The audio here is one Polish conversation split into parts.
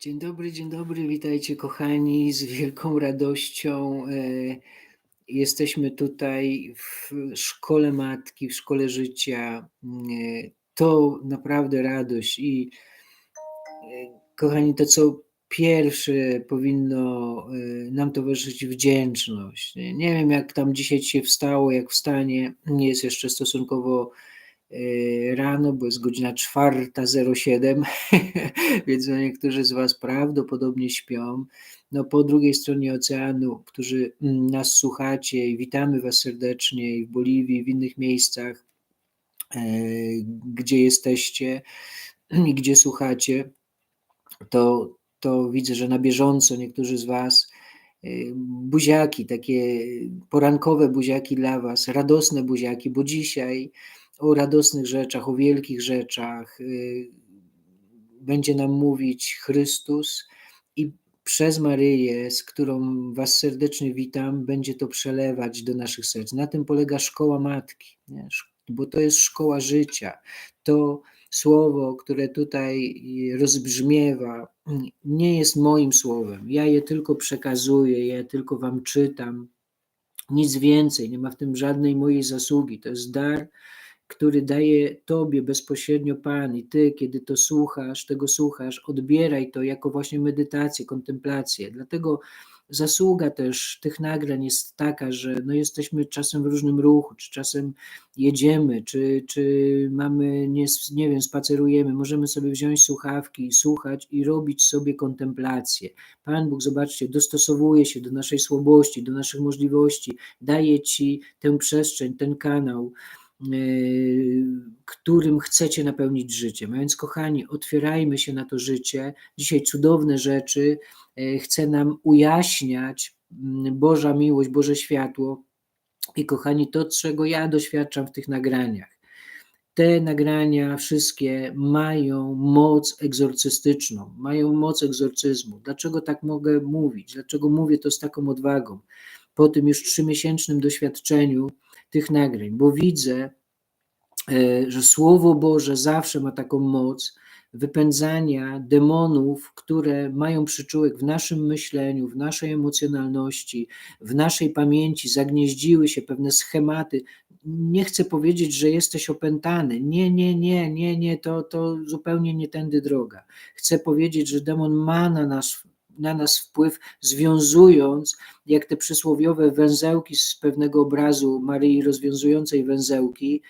Dzień dobry, dzień dobry, witajcie kochani. Z wielką radością e, jesteśmy tutaj w szkole matki, w szkole życia. E, To naprawdę radość i e, kochani, to co pierwsze powinno nam towarzyszyć wdzięczność. Nie wiem, jak tam dzisiaj się wstało, jak wstanie. Nie jest jeszcze stosunkowo rano, bo jest godzina 4.07, więc no niektórzy z Was prawdopodobnie śpią. No po drugiej stronie oceanu, którzy mm, nas słuchacie i witamy Was serdecznie i w Boliwii, i w innych miejscach, e, gdzie jesteście i gdzie słuchacie, to, to widzę, że na bieżąco niektórzy z Was y, buziaki, takie porankowe buziaki dla Was, radosne buziaki, bo dzisiaj o radosnych rzeczach, o wielkich rzeczach y, będzie nam mówić Chrystus i przez Maryję, z którą Was serdecznie witam, będzie to przelewać do naszych serc. Na tym polega szkoła matki, nie? bo to jest szkoła życia. To słowo, które tutaj rozbrzmiewa, nie jest moim słowem. Ja je tylko przekazuję, ja tylko Wam czytam. Nic więcej, nie ma w tym żadnej mojej zasługi. To jest dar, który daje Tobie bezpośrednio Pan, i Ty, kiedy to słuchasz, tego słuchasz, odbieraj to jako właśnie medytację, kontemplację. Dlatego zasługa też tych nagrań jest taka, że no jesteśmy czasem w różnym ruchu, czy czasem jedziemy, czy, czy mamy, nie, nie wiem, spacerujemy, możemy sobie wziąć słuchawki i słuchać i robić sobie kontemplację. Pan Bóg, zobaczcie, dostosowuje się do naszej słabości, do naszych możliwości, daje Ci tę przestrzeń, ten kanał, którym chcecie napełnić życie. A więc, kochani, otwierajmy się na to życie. Dzisiaj cudowne rzeczy yy, chce nam ujaśniać mm, Boża miłość, Boże światło. I kochani, to, czego ja doświadczam w tych nagraniach, te nagrania wszystkie mają moc egzorcystyczną, mają moc egzorcyzmu. Dlaczego tak mogę mówić? Dlaczego mówię to z taką odwagą? Po tym już trzymiesięcznym doświadczeniu, tych nagrań, bo widzę, e, że Słowo Boże zawsze ma taką moc wypędzania demonów, które mają przyczółek w naszym myśleniu, w naszej emocjonalności, w naszej pamięci, zagnieździły się pewne schematy. Nie chcę powiedzieć, że jesteś opętany. Nie, nie, nie, nie, nie, to, to zupełnie nie tędy droga. Chcę powiedzieć, że demon ma na nas na nas wpływ, związując, jak te przysłowiowe węzełki z pewnego obrazu Maryi rozwiązującej węzełki,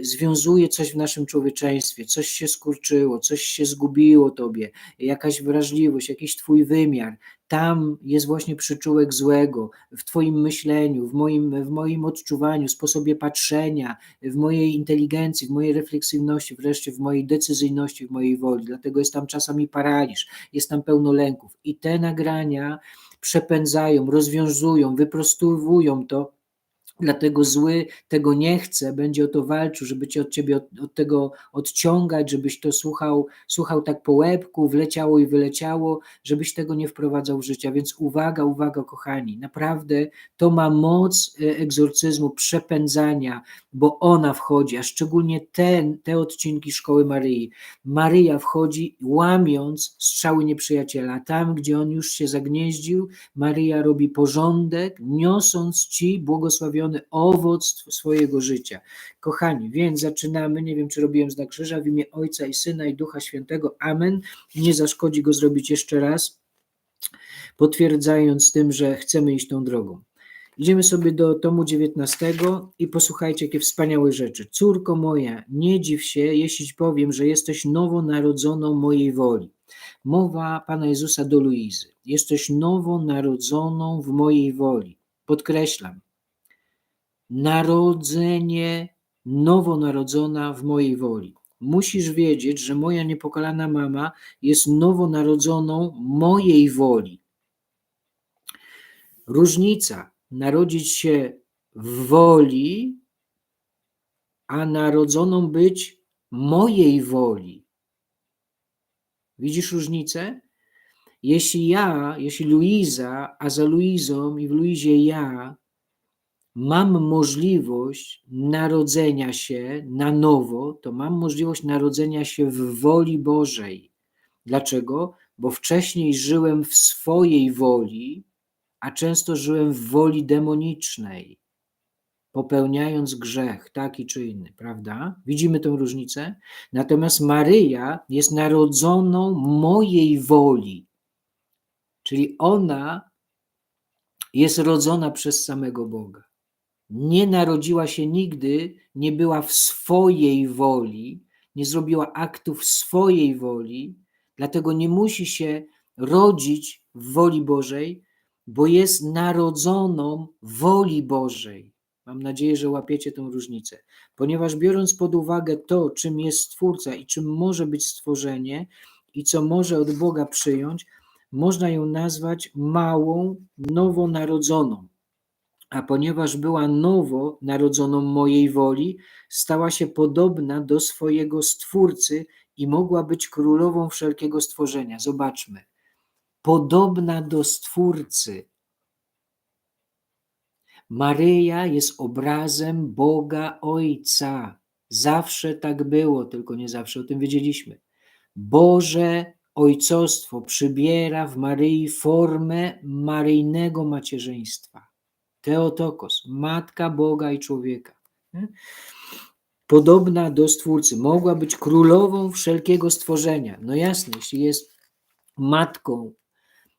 związuje coś w naszym człowieczeństwie, coś się skurczyło, coś się zgubiło tobie, jakaś wrażliwość, jakiś twój wymiar, tam jest właśnie przyczółek złego w Twoim myśleniu, w moim, w moim odczuwaniu, sposobie patrzenia, w mojej inteligencji, w mojej refleksywności, wreszcie w mojej decyzyjności, w mojej woli. Dlatego jest tam czasami paraliż, jest tam pełno lęków. I te nagrania przepędzają, rozwiązują, wyprostowują to Dlatego zły tego nie chce, będzie o to walczył, żeby cię od ciebie od, od, tego odciągać, żebyś to słuchał, słuchał tak po łebku, wleciało i wyleciało, żebyś tego nie wprowadzał w życie. Więc uwaga, uwaga, kochani, naprawdę to ma moc e, egzorcyzmu, przepędzania, bo ona wchodzi, a szczególnie ten, te odcinki Szkoły Maryi. Maryja wchodzi łamiąc strzały nieprzyjaciela. Tam, gdzie on już się zagnieździł, Maryja robi porządek, niosąc ci błogosławiony owoc swojego życia. Kochani, więc zaczynamy. Nie wiem, czy robiłem znak krzyża w imię Ojca i Syna i Ducha Świętego. Amen. Nie zaszkodzi go zrobić jeszcze raz, potwierdzając tym, że chcemy iść tą drogą. Idziemy sobie do tomu 19 i posłuchajcie, jakie wspaniałe rzeczy. Córko moja, nie dziw się, jeśli powiem, że jesteś nowonarodzoną mojej woli. Mowa Pana Jezusa do Luizy. Jesteś nowonarodzoną w mojej woli. Podkreślam, narodzenie nowonarodzona w mojej woli. Musisz wiedzieć, że moja niepokalana mama jest nowonarodzoną mojej woli. Różnica narodzić się w woli, a narodzoną być mojej woli. Widzisz różnicę? Jeśli ja, jeśli Luiza, a za Luizą i w Luizie ja mam możliwość narodzenia się na nowo, to mam możliwość narodzenia się w woli Bożej. Dlaczego? bo wcześniej żyłem w swojej woli, a często żyłem w woli demonicznej, popełniając grzech taki czy inny, prawda? Widzimy tę różnicę? Natomiast Maryja jest narodzoną mojej woli, czyli ona jest rodzona przez samego Boga. Nie narodziła się nigdy, nie była w swojej woli, nie zrobiła aktów swojej woli, dlatego nie musi się rodzić w woli Bożej, bo jest narodzoną woli Bożej. Mam nadzieję, że łapiecie tę różnicę. Ponieważ biorąc pod uwagę to, czym jest Stwórca i czym może być stworzenie i co może od Boga przyjąć, można ją nazwać małą, nowonarodzoną. A ponieważ była nowo narodzoną mojej woli, stała się podobna do swojego Stwórcy i mogła być królową wszelkiego stworzenia. Zobaczmy. Podobna do Stwórcy. Maryja jest obrazem Boga Ojca. Zawsze tak było, tylko nie zawsze o tym wiedzieliśmy. Boże ojcostwo przybiera w Maryi formę maryjnego macierzyństwa. Teotokos, matka Boga i człowieka. Podobna do Stwórcy, mogła być królową wszelkiego stworzenia. No jasne, jeśli jest matką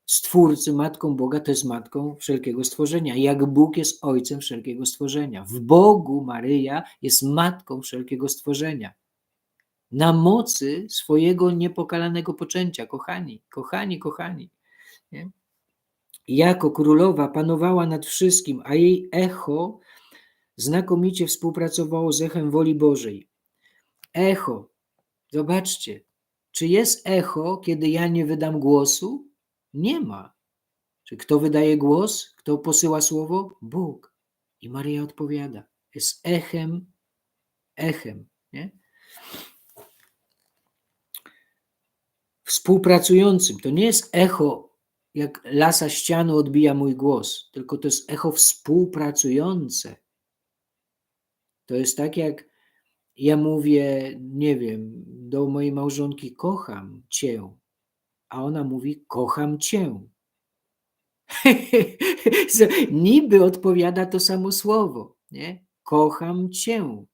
Stwórcy, matką Boga, to jest matką wszelkiego stworzenia. Jak Bóg jest ojcem wszelkiego stworzenia. W Bogu Maryja jest matką wszelkiego stworzenia. Na mocy swojego niepokalanego poczęcia, kochani, kochani, kochani. Nie? Jako królowa panowała nad wszystkim, a jej echo znakomicie współpracowało z echem woli Bożej. Echo, zobaczcie, czy jest echo, kiedy ja nie wydam głosu? Nie ma. Czy kto wydaje głos? Kto posyła słowo? Bóg. I Maria odpowiada. Jest echem, echem. Nie? Współpracującym. To nie jest echo, jak lasa ścianu odbija mój głos, tylko to jest echo współpracujące. To jest tak, jak ja mówię, nie wiem, do mojej małżonki: Kocham cię, a ona mówi: Kocham cię. Niby odpowiada to samo słowo, nie? Kocham cię.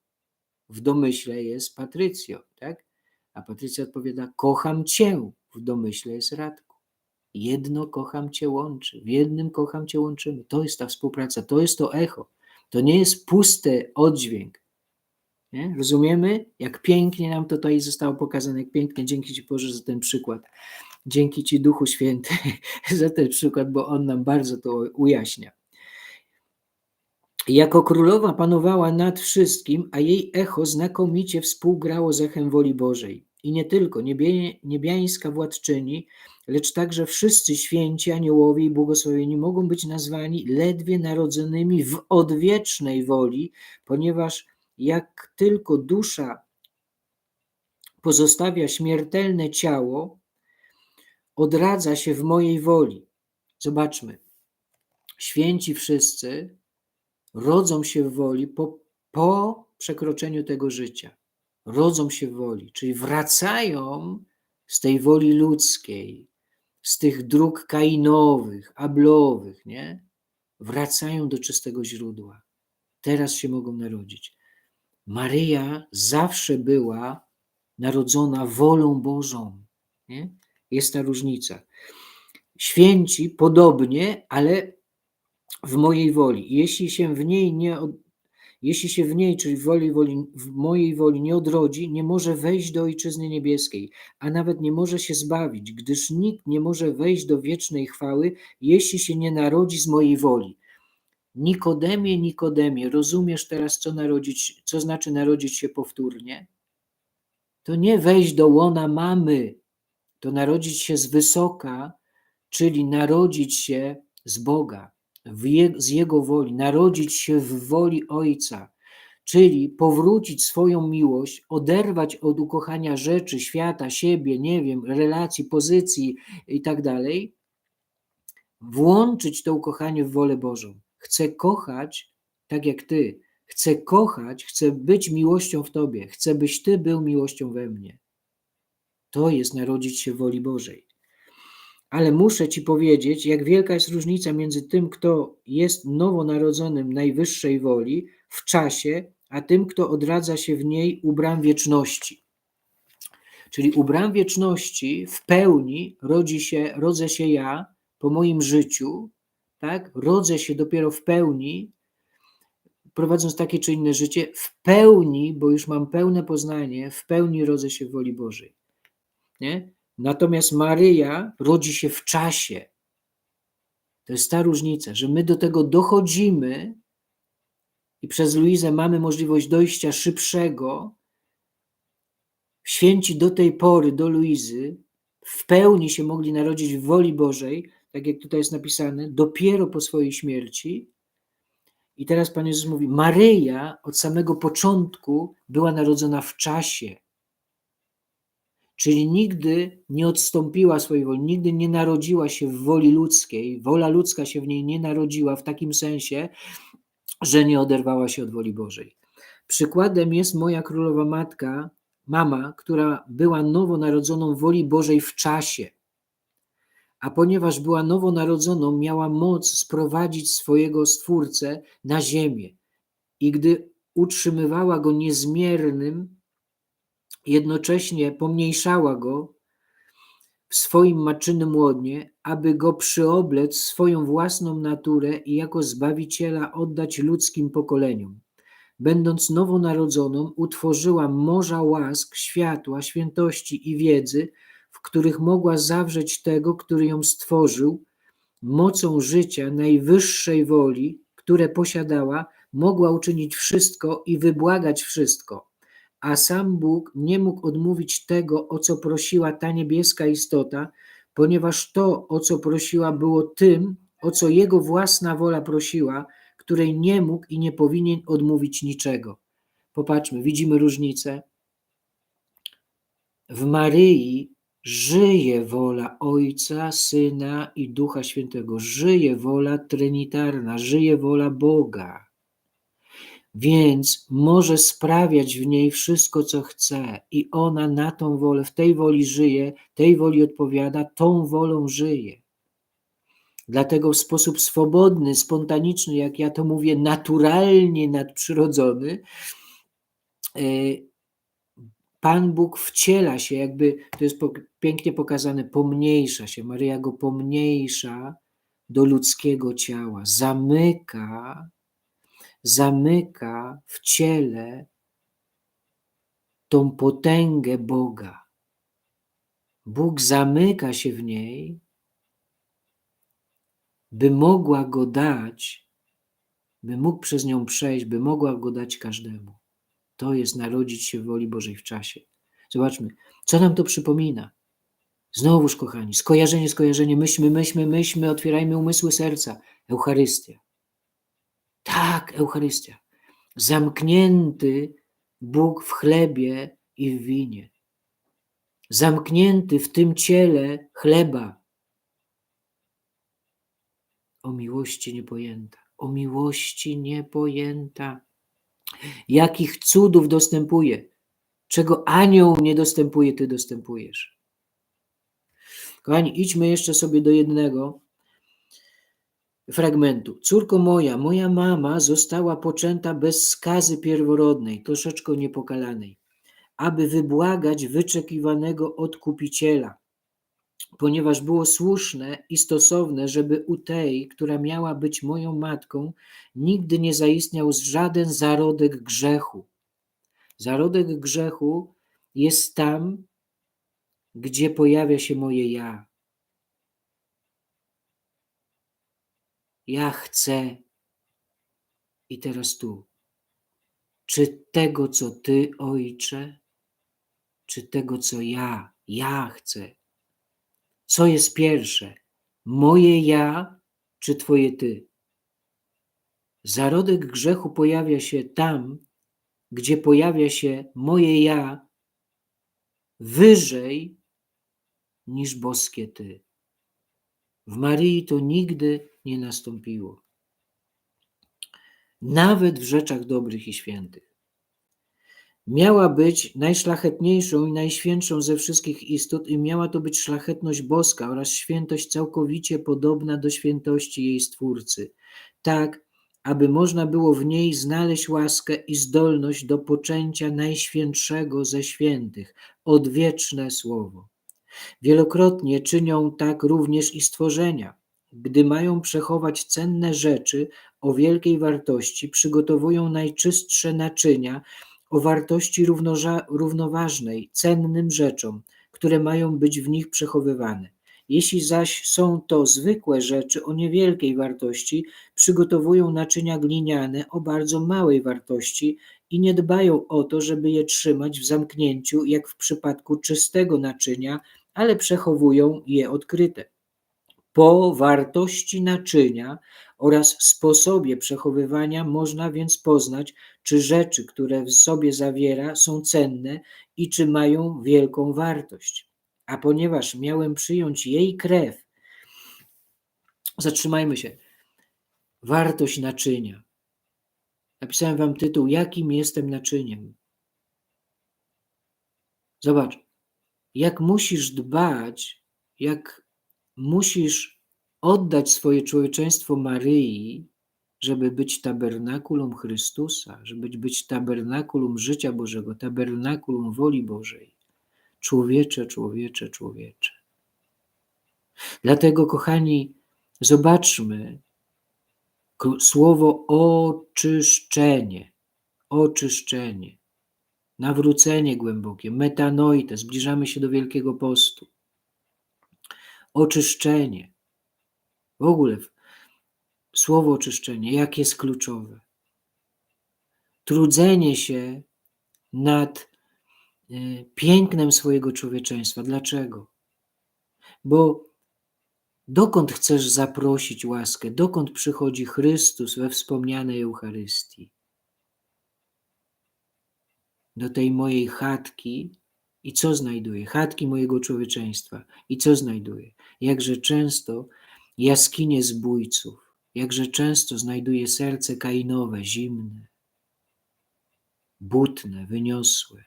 W domyśle jest Patrycjo, tak? A Patrycja odpowiada: Kocham cię. W domyśle jest Radku. Jedno kocham cię łączy. W jednym kocham cię łączymy. To jest ta współpraca, to jest to echo. To nie jest pusty oddźwięk. Nie? Rozumiemy, jak pięknie nam to tutaj zostało pokazane, jak pięknie. Dzięki Ci Boże za ten przykład. Dzięki Ci Duchu Święty za ten przykład, bo on nam bardzo to ujaśnia. Jako królowa panowała nad wszystkim, a jej echo znakomicie współgrało z echem woli Bożej. I nie tylko niebie, niebiańska władczyni, lecz także wszyscy święci aniołowie i błogosławieni mogą być nazwani ledwie narodzonymi w odwiecznej woli, ponieważ jak tylko dusza pozostawia śmiertelne ciało, odradza się w mojej woli. Zobaczmy. Święci wszyscy rodzą się w woli po, po przekroczeniu tego życia. Rodzą się w woli, czyli wracają z tej woli ludzkiej, z tych dróg kainowych, ablowych, nie? Wracają do czystego źródła. Teraz się mogą narodzić. Maryja zawsze była narodzona wolą Bożą. Nie? Jest ta różnica. Święci podobnie, ale w mojej woli. Jeśli się w niej nie, jeśli się w niej, czyli w, woli, woli, w mojej woli nie odrodzi, nie może wejść do Ojczyzny Niebieskiej, a nawet nie może się zbawić, gdyż nikt nie może wejść do wiecznej chwały, jeśli się nie narodzi z mojej woli. Nikodemie, Nikodemie, rozumiesz teraz, co, narodzić, co znaczy narodzić się powtórnie? To nie wejść do łona mamy, to narodzić się z wysoka, czyli narodzić się z Boga, je, z Jego woli, narodzić się w woli Ojca, czyli powrócić swoją miłość, oderwać od ukochania rzeczy, świata, siebie, nie wiem, relacji, pozycji i tak dalej, włączyć to ukochanie w wolę Bożą. Chcę kochać tak jak Ty. Chcę kochać, chcę być miłością w Tobie, chcę, byś Ty był miłością we mnie. To jest narodzić się woli Bożej. Ale muszę Ci powiedzieć, jak wielka jest różnica między tym, kto jest nowonarodzonym najwyższej woli w czasie, a tym, kto odradza się w niej u bram wieczności. Czyli u bram wieczności w pełni rodzi się, rodzę się ja po moim życiu, tak? Rodzę się dopiero w pełni, prowadząc takie czy inne życie, w pełni, bo już mam pełne poznanie, w pełni rodzę się w woli Bożej. Nie? Natomiast Maryja rodzi się w czasie. To jest ta różnica, że my do tego dochodzimy i przez Luizę mamy możliwość dojścia szybszego. Święci do tej pory, do Luizy, w pełni się mogli narodzić w woli Bożej, tak jak tutaj jest napisane, dopiero po swojej śmierci. I teraz Pan Jezus mówi: Maryja od samego początku była narodzona w czasie. Czyli nigdy nie odstąpiła swojej woli, nigdy nie narodziła się w woli ludzkiej. Wola ludzka się w niej nie narodziła w takim sensie, że nie oderwała się od woli Bożej. Przykładem jest moja królowa matka, mama, która była nowonarodzoną woli Bożej w czasie. A ponieważ była nowonarodzoną, miała moc sprowadzić swojego stwórcę na ziemię. I gdy utrzymywała go niezmiernym, jednocześnie pomniejszała go w swoim maczynym łodnie, aby go przyoblec swoją własną naturę i jako Zbawiciela oddać ludzkim pokoleniom. Będąc nowonarodzoną, utworzyła morza łask, światła, świętości i wiedzy, w których mogła zawrzeć tego, który ją stworzył, mocą życia najwyższej woli, które posiadała, mogła uczynić wszystko i wybłagać wszystko a sam Bóg nie mógł odmówić tego, o co prosiła ta niebieska istota, ponieważ to, o co prosiła, było tym, o co jego własna wola prosiła, której nie mógł i nie powinien odmówić niczego. Popatrzmy, widzimy różnicę. W Maryi żyje wola Ojca, Syna i Ducha Świętego. Żyje wola trinitarna, żyje wola Boga więc może sprawiać w niej wszystko, co chce, i ona na tą wolę, w tej woli żyje, tej woli odpowiada, tą wolą żyje. Dlatego w sposób swobodny, spontaniczny, jak ja to mówię, naturalnie nadprzyrodzony, e, Pan Bóg wciela się, jakby to jest pięknie pokazane, pomniejsza się. Maryja go pomniejsza do ludzkiego ciała, zamyka zamyka w ciele tą potęgę Boga. Bóg zamyka się w niej, by mogła go dać, by mógł przez nią przejść, by mogła go dać każdemu. To jest narodzić się w woli Bożej w czasie. Zobaczmy, co nam to przypomina. Znowuż, kochani, skojarzenie, skojarzenie, myślmy, myślmy, myślmy, otwierajmy umysły serca. Eucharystia. Tak, Eucharystia. Zamknięty Bóg w chlebie i w winie. Zamknięty w tym ciele chleba. O miłości niepojęta, o miłości niepojęta. Jakich cudów dostępuje, czego anioł nie dostępuje, ty dostępujesz. Kochani, idźmy jeszcze sobie do jednego, fragmentu. Córko moja, moja mama została poczęta bez skazy pierworodnej, troszeczkę niepokalanej, aby wybłagać wyczekiwanego odkupiciela, ponieważ było słuszne i stosowne, żeby u tej, która miała być moją matką, nigdy nie zaistniał żaden zarodek grzechu. Zarodek grzechu jest tam, gdzie pojawia się moje ja, Ja chcę. I teraz tu. Czy tego, co Ty, Ojcze, czy tego, co ja, ja chcę? Co jest pierwsze? Moje ja, czy Twoje Ty? Zarodek grzechu pojawia się tam, gdzie pojawia się moje ja wyżej niż boskie Ty. W Maryi to nigdy nie nastąpiło. Nawet w rzeczach dobrych i świętych. miała być najszlachetniejszą i najświętszą ze wszystkich istot i miała to być szlachetność boska oraz świętość całkowicie podobna do świętości jej Stwórcy, tak aby można było w niej znaleźć łaskę i zdolność do poczęcia najświętszego ze świętych, odwieczne Słowo. Wielokrotnie czynią tak również i stworzenia. Gdy mają przechować cenne rzeczy o wielkiej wartości, przygotowują najczystsze naczynia o wartości równoważnej cennym rzeczom, które mają być w nich przechowywane. Jeśli zaś są to zwykłe rzeczy o niewielkiej wartości, przygotowują naczynia gliniane o bardzo małej wartości i nie dbają o to, żeby je trzymać w zamknięciu, jak w przypadku czystego naczynia, ale przechowują je odkryte. Po wartości naczynia oraz sposobie przechowywania można więc poznać, czy rzeczy, które w sobie zawiera, są cenne i czy mają wielką wartość. A ponieważ miałem przyjąć jej krew, zatrzymajmy się. Wartość naczynia. Napisałem wam tytuł: Jakim jestem naczyniem? Zobacz, jak musisz dbać, jak musisz oddać swoje człowieczeństwo Maryi, żeby być tabernakulum Chrystusa, żeby być tabernakulum życia Bożego, tabernakulum woli Bożej. Człowiecze, człowiecze, człowiecze. Dlatego, kochani, zobaczmy słowo oczyszczenie, oczyszczenie, nawrócenie głębokie, metanoite, zbliżamy się do Wielkiego Postu. Oczyszczenie. W ogóle słowo oczyszczenie, jak jest kluczowe. Trudzenie się nad e, pięknem swojego człowieczeństwa. Dlaczego? Bo dokąd chcesz zaprosić łaskę? Dokąd przychodzi Chrystus we wspomnianej Eucharystii? Do tej mojej chatki i co znajduję? Chatki mojego człowieczeństwa. I co znajduję? Jakże często jaskinie zbójców, jakże często znajduje serce kainowe, zimne, butne, wyniosłe,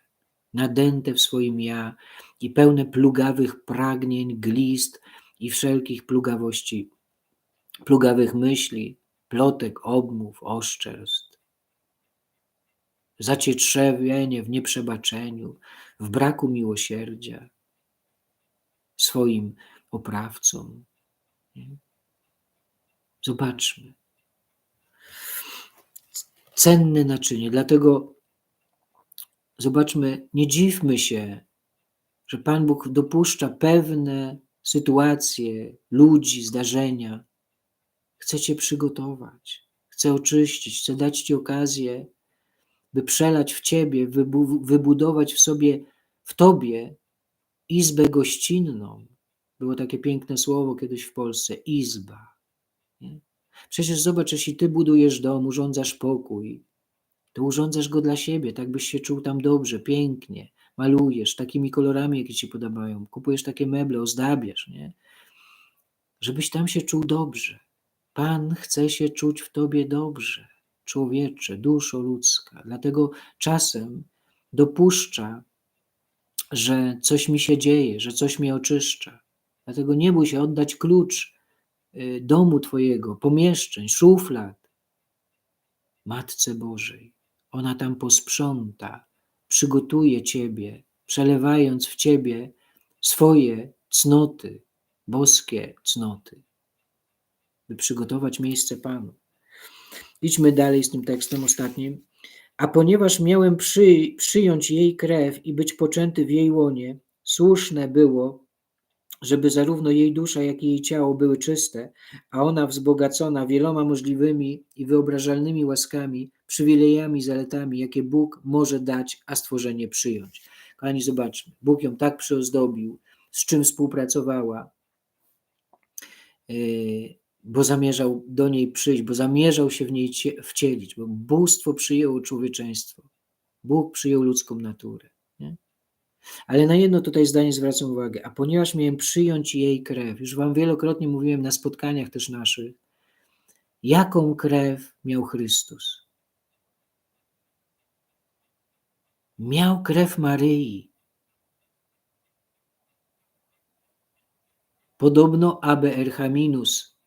nadęte w swoim ja i pełne plugawych pragnień, glist i wszelkich plugawości, plugawych myśli, plotek, obmów, oszczerstw. Zacietrzewienie w nieprzebaczeniu, w braku miłosierdzia swoim oprawcom, Zobaczmy. Cenne naczynie. Dlatego zobaczmy, nie dziwmy się, że Pan Bóg dopuszcza pewne sytuacje, ludzi, zdarzenia. Chce Cię przygotować, chce oczyścić, chce dać Ci okazję, by przelać w Ciebie, wybudować w sobie, w Tobie izbę gościnną, było takie piękne słowo kiedyś w Polsce izba. Nie? Przecież zobacz, jeśli ty budujesz dom, urządzasz pokój, to urządzasz go dla siebie, tak byś się czuł tam dobrze, pięknie, malujesz takimi kolorami, jakie ci podobają, kupujesz takie meble, ozdabiasz, nie? Żebyś tam się czuł dobrze. Pan chce się czuć w tobie dobrze, człowiecze, duszo ludzka. Dlatego czasem dopuszcza, że coś mi się dzieje, że coś mnie oczyszcza. Dlatego nie bój się oddać klucz y, domu Twojego, pomieszczeń, szuflad Matce Bożej. Ona tam posprząta, przygotuje Ciebie, przelewając w Ciebie swoje cnoty, boskie cnoty, by przygotować miejsce Panu. Idźmy dalej z tym tekstem ostatnim. A ponieważ miałem przy, przyjąć jej krew i być poczęty w jej łonie, słuszne było, żeby zarówno jej dusza, jak i jej ciało były czyste, a ona wzbogacona wieloma możliwymi i wyobrażalnymi łaskami, przywilejami, zaletami, jakie Bóg może dać, a stworzenie przyjąć. Kochani, zobaczmy, Bóg ją tak przyozdobił, z czym współpracowała, yy, bo zamierzał do niej przyjść, bo zamierzał się w niej wcielić, bo bóstwo przyjęło człowieczeństwo. Bóg przyjął ludzką naturę. Ale na jedno tutaj zdanie zwracam uwagę. A ponieważ miałem przyjąć jej krew, już Wam wielokrotnie mówiłem na spotkaniach też naszych, jaką krew miał Chrystus? miał krew Maryi. Podobno Abe Erchaminus,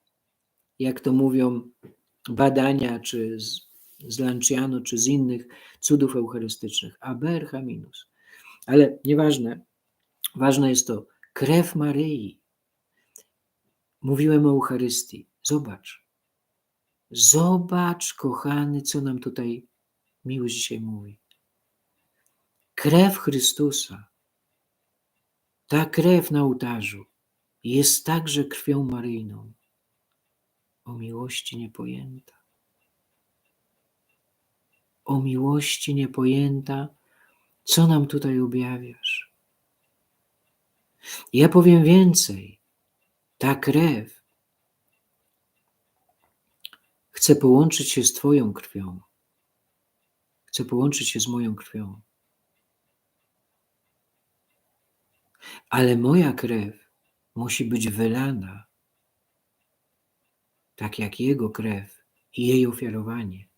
jak to mówią badania, czy z, z Lanciano, czy z innych cudów eucharystycznych. Abe Erchaminus. Ale nieważne, ważne jest to, krew Maryi. Mówiłem o Eucharystii. Zobacz. Zobacz, kochany, co nam tutaj miłość dzisiaj mówi. Krew Chrystusa, ta krew na ołtarzu jest także krwią Maryjną, o miłości niepojęta. O miłości niepojęta, co nam tutaj objawiasz? Ja powiem więcej. Ta krew chce połączyć się z Twoją krwią. Chce połączyć się z moją krwią. Ale moja krew musi być wylana, tak jak Jego krew i jej ofiarowanie.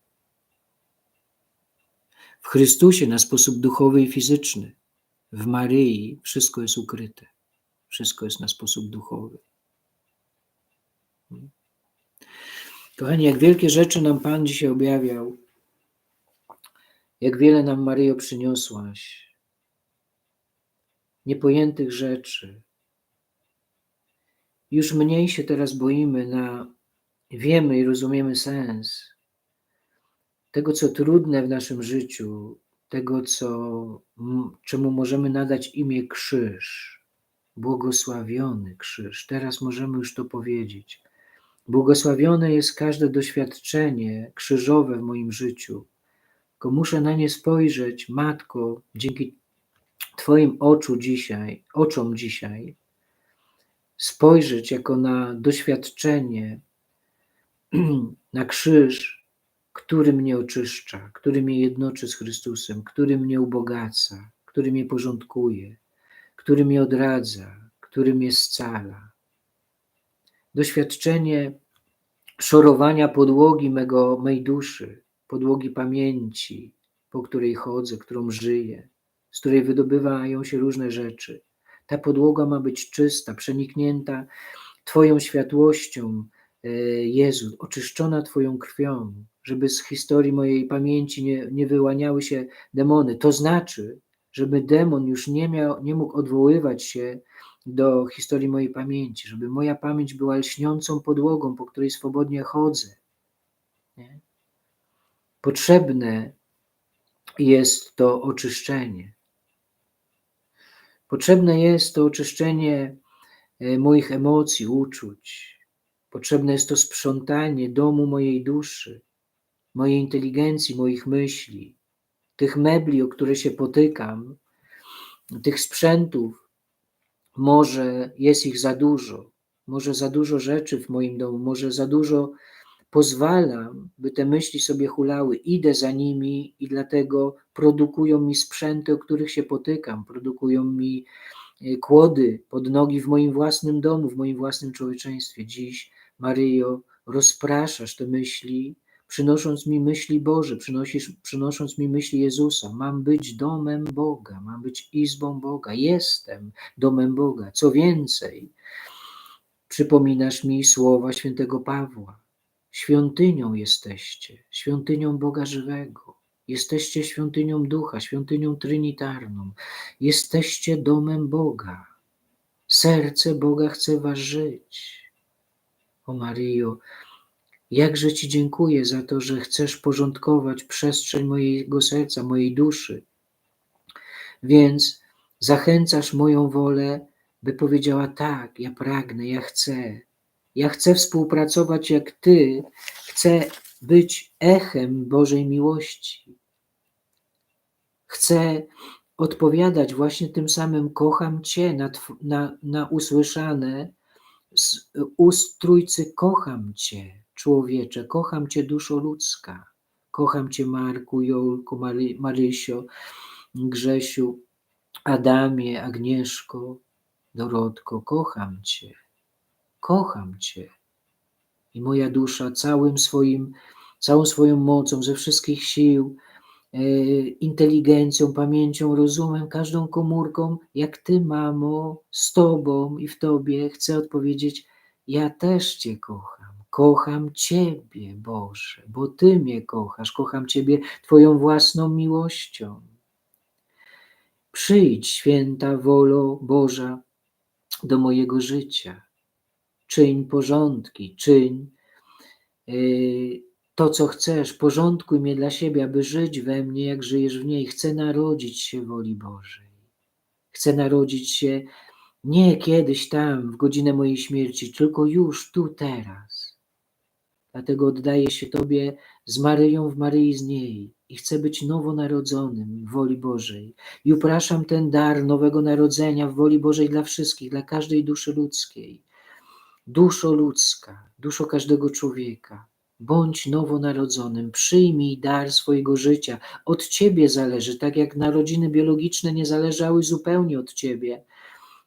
W Chrystusie na sposób duchowy i fizyczny, w Maryi wszystko jest ukryte, wszystko jest na sposób duchowy. Kochani, jak wielkie rzeczy nam Pan dzisiaj objawiał, jak wiele nam Maryjo przyniosłaś, niepojętych rzeczy. Już mniej się teraz boimy na, wiemy i rozumiemy sens tego, co trudne w naszym życiu, tego, co, czemu możemy nadać imię krzyż, błogosławiony krzyż. Teraz możemy już to powiedzieć. Błogosławione jest każde doświadczenie krzyżowe w moim życiu. Tylko muszę na nie spojrzeć, Matko, dzięki Twoim oczu dzisiaj, oczom dzisiaj, spojrzeć jako na doświadczenie, na krzyż, który mnie oczyszcza, który mnie jednoczy z Chrystusem, który mnie ubogaca, który mnie porządkuje, który mnie odradza, który mnie scala. Doświadczenie szorowania podłogi mego, mej duszy, podłogi pamięci, po której chodzę, którą żyję, z której wydobywają się różne rzeczy. Ta podłoga ma być czysta, przeniknięta Twoją światłością, e, Jezu, oczyszczona Twoją krwią, żeby z historii mojej pamięci nie, nie wyłaniały się demony. To znaczy, żeby demon już nie, miał, nie mógł odwoływać się do historii mojej pamięci, żeby moja pamięć była lśniącą podłogą, po której swobodnie chodzę. Nie? Potrzebne jest to oczyszczenie. Potrzebne jest to oczyszczenie e, moich emocji, uczuć. Potrzebne jest to sprzątanie domu mojej duszy, mojej inteligencji, moich myśli, tych mebli, o które się potykam, tych sprzętów. Może jest ich za dużo, może za dużo rzeczy w moim domu, może za dużo pozwalam, by te myśli sobie hulały, idę za nimi i dlatego produkują mi sprzęty, o których się potykam, produkują mi e, kłody pod nogi w moim własnym domu, w moim własnym człowieczeństwie. Dziś, Maryjo, rozpraszasz te myśli, przynosząc mi myśli Boże, przynosisz, przynosząc mi myśli Jezusa. Mam być domem Boga, mam być izbą Boga, jestem domem Boga. Co więcej, przypominasz mi słowa świętego Pawła. Świątynią jesteście, świątynią Boga żywego. Jesteście świątynią ducha, świątynią trinitarną. Jesteście domem Boga. Serce Boga chce was żyć. O Maryjo, jakże Ci dziękuję za to, że chcesz porządkować przestrzeń mojego serca, mojej duszy. Więc zachęcasz moją wolę, by powiedziała: Tak, ja pragnę, ja chcę, ja chcę współpracować jak Ty, chcę być echem Bożej miłości. Chcę odpowiadać właśnie tym samym kocham Cię na, na, na usłyszane z ust Trójcy kocham Cię, człowiecze, kocham Cię duszo ludzka, kocham Cię Marku, Jolku, Mary, Marysio, Grzesiu, Adamie, Agnieszko, Dorotko, kocham Cię kocham Cię. I moja dusza całym swoim, całą swoją mocą, ze wszystkich sił inteligencją, pamięcią, rozumem, każdą komórką, jak Ty, mamo, z Tobą i w Tobie chcę odpowiedzieć: Ja też Cię kocham. Kocham Ciebie, Boże, bo Ty mnie kochasz. Kocham Ciebie Twoją własną miłością. Przyjdź, święta wolo Boża, do mojego życia. Czyń porządki, czyń yy, to, co chcesz, porządkuj mnie dla siebie, aby żyć we mnie, jak żyjesz w niej. Chcę narodzić się woli Bożej. Chcę narodzić się nie kiedyś tam, w godzinę mojej śmierci, tylko już, tu, teraz. Dlatego oddaję się Tobie z Maryją w Maryi z niej i chcę być nowonarodzonym w woli Bożej. I upraszam ten dar nowego narodzenia w woli Bożej dla wszystkich, dla każdej duszy ludzkiej. Duszo ludzka, duszo każdego człowieka, bądź nowonarodzonym, przyjmij dar swojego życia. Od Ciebie zależy, tak jak narodziny biologiczne nie zależały zupełnie od Ciebie.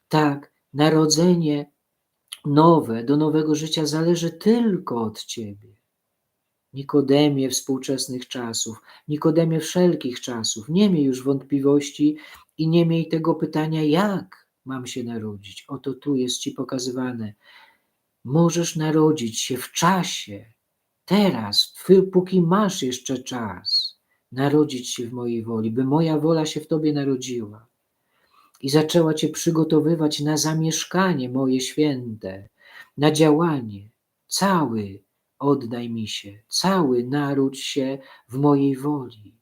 Tak, narodzenie nowe, do nowego życia zależy tylko od Ciebie. Nikodemie współczesnych czasów, Nikodemie wszelkich czasów, nie miej już wątpliwości i nie miej tego pytania, jak mam się narodzić. Oto tu jest Ci pokazywane. Możesz narodzić się w czasie, teraz, póki masz jeszcze czas, narodzić się w mojej woli, by moja wola się w Tobie narodziła i zaczęła Cię przygotowywać na zamieszkanie moje święte, na działanie. Cały oddaj mi się, cały naród się w mojej woli,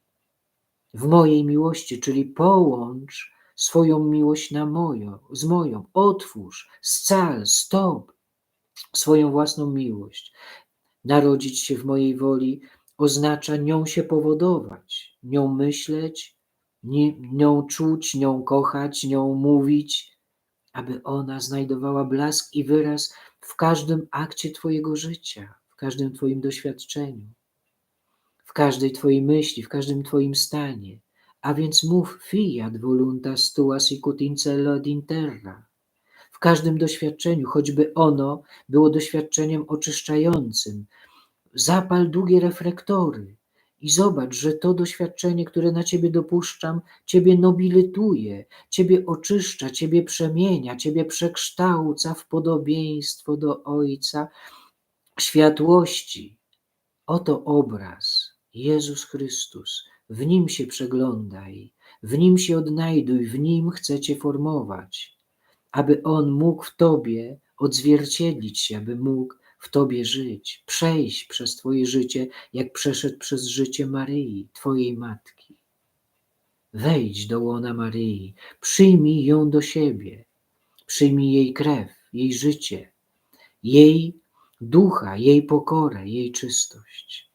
w mojej miłości, czyli połącz swoją miłość na moją, z moją, otwórz, scal, stop swoją własną miłość. Narodzić się w mojej woli oznacza nią się powodować, nią myśleć, nią czuć, nią kochać, nią mówić, aby ona znajdowała blask i wyraz w każdym akcie Twojego życia, w każdym Twoim doświadczeniu, w każdej Twojej myśli, w każdym Twoim stanie. A więc mów fiat voluntas tua sicut in cello ad in terra. W każdym doświadczeniu, choćby ono było doświadczeniem oczyszczającym, zapal długie reflektory, i zobacz, że to doświadczenie, które na ciebie dopuszczam, ciebie nobilituje, ciebie oczyszcza, ciebie przemienia, ciebie przekształca w podobieństwo do Ojca światłości. Oto obraz Jezus Chrystus. W nim się przeglądaj, w nim się odnajduj, w nim chcecie formować, aby On mógł w tobie odzwierciedlić się, aby mógł w Tobie żyć, przejść przez Twoje życie, jak przeszedł przez życie Maryi, Twojej matki. Wejdź do łona Maryi, przyjmij ją do siebie, przyjmij jej krew, jej życie, jej ducha, jej pokorę, jej czystość,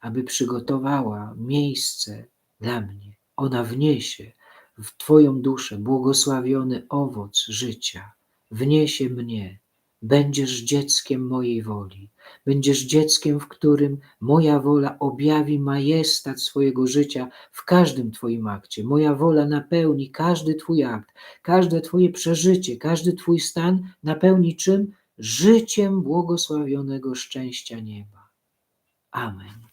aby przygotowała miejsce dla mnie. Ona wniesie w Twoją duszę błogosławiony owoc życia, wniesie mnie Będziesz dzieckiem mojej woli. Będziesz dzieckiem, w którym moja wola objawi majestat swojego życia w każdym Twoim akcie. Moja wola napełni każdy Twój akt, każde Twoje przeżycie, każdy Twój stan napełni czym? Życiem błogosławionego szczęścia nieba. Amen.